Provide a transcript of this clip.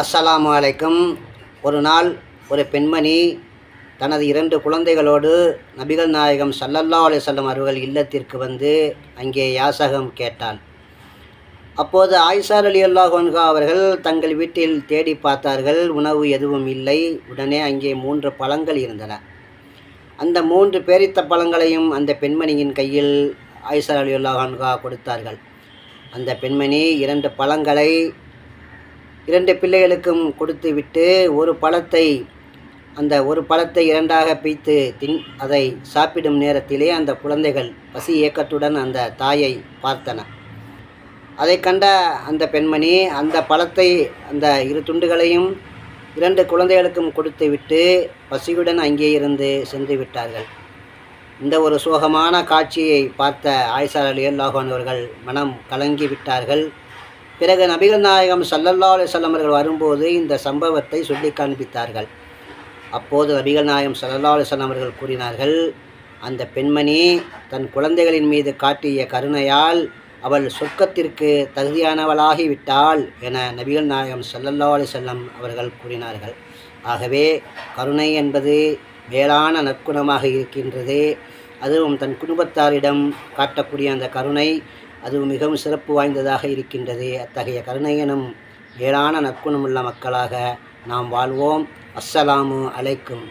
அஸ்ஸலாமு அலைக்கும். ஒரு நாள் ஒரு பெண்மணி தனது இரண்டு குழந்தைகளோடு நபிகள் நாயகம் சல்லல்லா அலி சொல்லம் அவர்கள் இல்லத்திற்கு வந்து அங்கே யாசகம் கேட்டாள். அப்போது ஆயிஷார் அலி அல்லாஹ் அவர்கள் தங்கள் வீட்டில் தேடி பார்த்தார்கள். உணவு எதுவும் இல்லை. உடனே அங்கே மூன்று பழங்கள் இருந்தன. அந்த மூன்று பேரித்த பழங்களையும் அந்த பெண்மணியின் கையில் ஆயிஷார் அலி அல்லாஹ் கொடுத்தார்கள். அந்த பெண்மணி இரண்டு பழங்களை இரண்டு பிள்ளைகளுக்கும் கொடுத்துவிட்டு ஒரு பழத்தை அந்த ஒரு பழத்தை இரண்டாக பிய்த்து தின் அதை சாப்பிடும் நேரத்திலே அந்த குழந்தைகள் பசி இயக்கத்துடன் அந்த தாயை பார்த்தன. அதை கண்ட அந்த பெண்மணி அந்த பழத்தை அந்த இரு துண்டுகளையும் இரண்டு குழந்தைகளுக்கும் கொடுத்துவிட்டு பசியுடன் அங்கே இருந்து சென்று விட்டார்கள். இந்த ஒரு சோகமான காட்சியை பார்த்த ஆயிஷா அலி அல்லாஹான் அவர்கள் மனம் கலங்கி விட்டார்கள். பிறகு நபிகள் நாயகம் சல்லல்லா அலைஹி அவர்கள் வரும்போது இந்த சம்பவத்தை சொல்லி காண்பித்தார்கள். அப்போது நபிகள் நாயகம் சல்லல்லா அலைஹி அவர்கள் கூறினார்கள் அந்த பெண்மணி தன் குழந்தைகளின் மீது காட்டிய கருணையால் அவள் சொர்க்கத்திற்கு தகுதியானவளாகிவிட்டாள் என நபிகள் நாயகம் சல்லல்லா அலைஹி அவர்கள் கூறினார்கள். ஆகவே கருணை என்பது மேலான நற்குணமாக இருக்கின்றது. அதுவும் தன் குடும்பத்தாரிடம் காட்டக்கூடிய அந்த கருணை அது மிகவும் சிறப்பு வாய்ந்ததாக இருக்கின்றது. அத்தகைய கருணையனும் மேலான நற்குணமுள்ள மக்களாக நாம் வாழ்வோம். அஸ்ஸலாமு அலைக்கும்.